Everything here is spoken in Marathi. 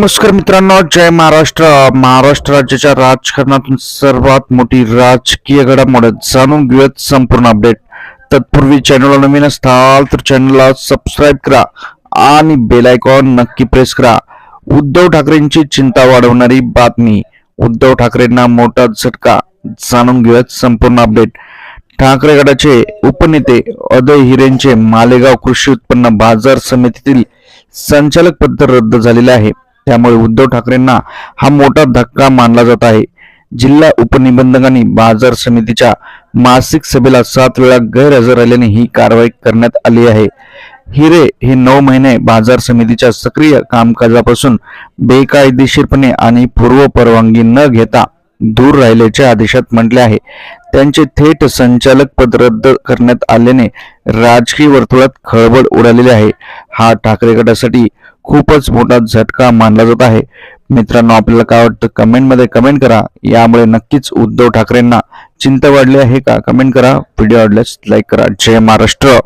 नमस्कार मित्रांनो जय महाराष्ट्र. महाराष्ट्र राज्याच्या राजकारणातून सर्वात मोठी राजकीय घडामोड जाणून घेऊयात संपूर्ण अपडेट तत्पूर्वी चॅनलला नवीन असताल तर चॅनलला सबस्क्राईब करा आणि बेल आयकॉन नक्की प्रेस करा. उद्धव ठाकरेंची चिंता वाढवणारी बातमी. उद्धव ठाकरेंना मोठा झटका. जाणून घेऊयात संपूर्ण अपडेट ठाकरे गटाचे उपनेते अदय हिरेंचे मालेगाव कृषी उत्पन्न बाजार समितीतील संचालक पद रद्द झालेले आहे. त्यामुळे उद्धव ठाकरेंना हा मोठा धक्का मानला जात आहे. जिल्हा उपनिबंधकांनी बाजार समितीच्या मासिक सभेला सात वेळा गैरहजर राहिल्याने ही कारवाई करण्यात आली आहे. हिरे हे नऊ महिने बाजार समितीच्या सक्रिय कामकाजापासून बेकायदेशीरपणे आणि पूर्व परवानगी न घेता दूर राहिल्याच्या आदेशात म्हटले आहे. त्यांचे थेट संचालक पद रद्द करण्यात आल्याने राजकीय वर्तुळात खळबळ उडालेली आहे. हा ठाकरे गटासाठी खूपच मोठा झटका मानला जात आहे. मित्रांनो आपल्याला काय वाटतं? कमेंटमध्ये कमेंट करा. यामुळे नक्कीच उद्धव ठाकरेंना चिंता वाढली आहे का? कमेंट करा. व्हिडिओ आवडल्यास लाईक करा. जय महाराष्ट्र!